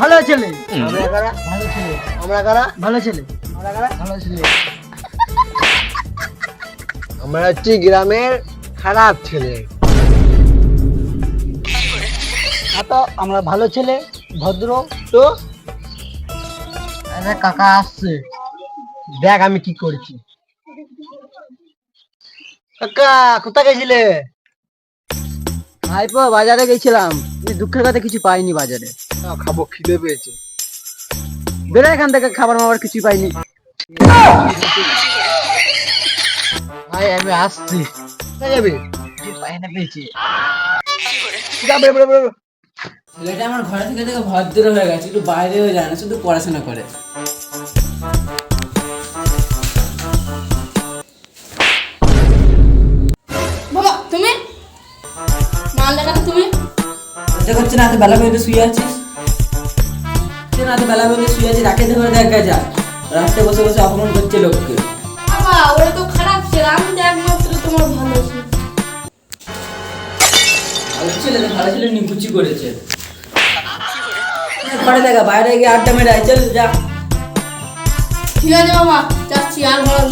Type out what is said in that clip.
ভালো ছেলে। আমরা কারা? ভালো ছেলে। ভালো আমরা হচ্ছি গ্রামের খারাপ ছেলে। হ্যাঁ তো আমরা ভালো ছেলে ভদ্র। তো? আরে কাকা আসছে। দেখ আমি কি করছি। কাকা কোথায় গেছিলে? ভাইপো বাজারে গেছিলাম। দুঃখের কথা কিছু পাইনি বাজারে। আহ, খাব খিদে পেয়েছে। বেরো এখান থেকে খাবার মাবার কিছু পাইনি। ভাই আমি আসছি। কোথায় যাবে? কিছু না পেয়েছি। যা বেরো বেরো বেরো ছেলেটা আমার ঘরে থেকে থেকে ভদ্র হয়ে গেছে একটু বাইরেও যায় না শুধু পড়াশোনা করে। বাবা তুমি? মাল দেখাতো তুমি? করছে না বেলা পর্যন্ত শুয়ে আছিস? তুই না বেলা পর্যন্ত শুয়ে আছে রাখে ধরে দেখা যা। রাস্তায় বসে বসে অপমান করছে লোককে। বাবা ওরা তো খারাপ ছিল আমি তো একমাত্র তোমার ভালো ছিল। ভালো ছেলে ভালো ছেলে নিকুচি করেছে। ঘরে দেখা বাইরে গিয়ে আড্ডা মেরে চল যা। ঠিক আছে বাবা যাচ্ছি আর ভালো